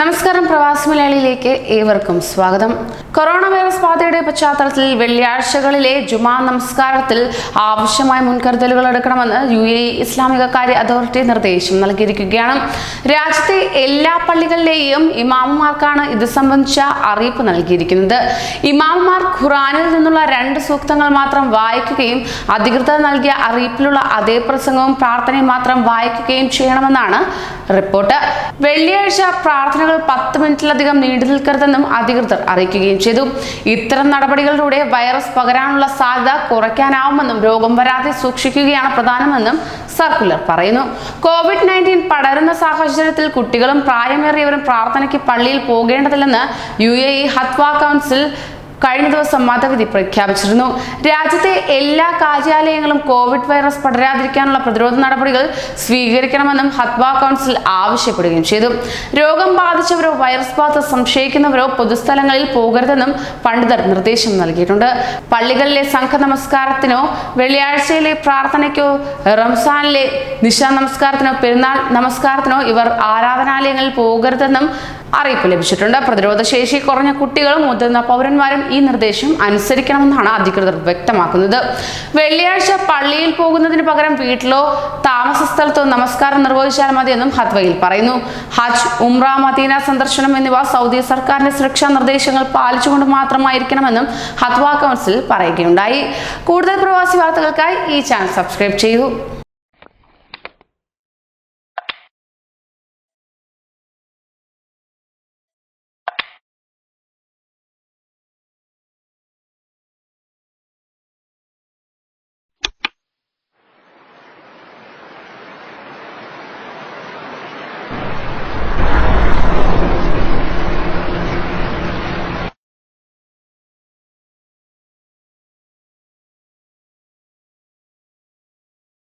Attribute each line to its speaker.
Speaker 1: നമസ്കാരം പ്രവാസി മലയാളിയിലേക്ക് ഏവർക്കും സ്വാഗതം. കൊറോണ വൈറസ് ബാധയുടെ പശ്ചാത്തലത്തിൽ വെള്ളിയാഴ്ചകളിലെ ജുമാ നമസ്കാരത്തിൽ ആവശ്യമായ മുൻകരുതലുകൾ എടുക്കണമെന്ന് യു എ ഇസ്ലാമിക കാര്യ അതോറിറ്റി നിർദ്ദേശം നൽകിയിരിക്കുകയാണ്. രാജ്യത്തെ എല്ലാ പള്ളികളിലെയും ഇമാമുമാർക്കാണ് ഇത് സംബന്ധിച്ച അറിയിപ്പ് നൽകിയിരിക്കുന്നത്. ഇമാമുമാർ ഖുറാനിൽ നിന്നുള്ള രണ്ട് സൂക്തങ്ങൾ മാത്രം വായിക്കുകയും അധികൃതർ നൽകിയ അറിയിപ്പിലുള്ള അതേ പ്രസംഗവും പ്രാർത്ഥനയും മാത്രം വായിക്കുകയും ചെയ്യണമെന്നാണ് റിപ്പോർട്ട്. വെള്ളിയാഴ്ച പ്രാർത്ഥനകൾ പത്ത് മിനിറ്റിലധികം നീണ്ടു നിൽക്കരുതെന്നും അധികൃതർ അറിയിക്കുകയും ചെയ്തു. ഇത്തരം നടപടികളിലൂടെ വൈറസ് പകരാനുള്ള സാധ്യത കുറയ്ക്കാനാവുമെന്നും രോഗം വരാതെ സൂക്ഷിക്കുകയാണ് പ്രധാനമെന്നും സർക്കുലർ പറയുന്നു. കോവിഡ് നയന്റീൻ പടരുന്ന സാഹചര്യത്തിൽ കുട്ടികളും പ്രായമേറിയവരും പ്രാർത്ഥനയ്ക്ക് പള്ളിയിൽ പോകേണ്ടതില്ലെന്ന് യു എ ഇ ഹത്വ കൗൺസിൽ കഴിഞ്ഞ ദിവസം മതവിധി പ്രഖ്യാപിച്ചിരുന്നു. രാജ്യത്തെ എല്ലാ കാര്യാലയങ്ങളും കോവിഡ് വൈറസ് പടരാതിരിക്കാനുള്ള പ്രതിരോധ നടപടികൾ സ്വീകരിക്കണമെന്നും ഹത്വ കൗൺസിൽ ആവശ്യപ്പെടുകയും ചെയ്തു. രോഗം ബാധിച്ചവരോ വൈറസ് ബാധ സംശയിക്കുന്നവരോ പൊതുസ്ഥലങ്ങളിൽ പോകരുതെന്നും പണ്ഡിതർ നിർദ്ദേശം നൽകിയിട്ടുണ്ട്. പള്ളികളിലെ സംഘ നമസ്കാരത്തിനോ വെള്ളിയാഴ്ചയിലെ പ്രാർത്ഥനയ്ക്കോ റംസാനിലെ നിശാ നമസ്കാരത്തിനോ പെരുന്നാൾ നമസ്കാരത്തിനോ ഇവർ ആരാധനാലയങ്ങളിൽ പോകരുതെന്നും അറിയിപ്പ് ലഭിച്ചിട്ടുണ്ട്. പ്രതിരോധ ശേഷി കുറഞ്ഞ കുട്ടികളും മുതിർന്ന പൗരന്മാരും ഈ നിർദ്ദേശം അനുസരിക്കണമെന്നാണ് അധികൃതർ വ്യക്തമാക്കുന്നത്. വെള്ളിയാഴ്ച പള്ളിയിൽ പോകുന്നതിന് പകരം വീട്ടിലോ താമസ സ്ഥലത്തോ നമസ്കാരം നിർവഹിച്ചാൽ മതിയെന്നും ഹത്വയിൽ പറയുന്നു. ഹജ്ജ് ഉംറ മദീന സന്ദർശനം എന്നിവ സൗദി സർക്കാരിന്റെ സുരക്ഷാ നിർദ്ദേശങ്ങൾ പാലിച്ചുകൊണ്ട് മാത്രമായിരിക്കണമെന്നും ഹത്വ കൗൺസിൽ പറയുകയുണ്ടായി. കൂടുതൽ പ്രവാസി വാർത്തകൾക്കായി ഈ ചാനൽ സബ്സ്ക്രൈബ് ചെയ്യൂ.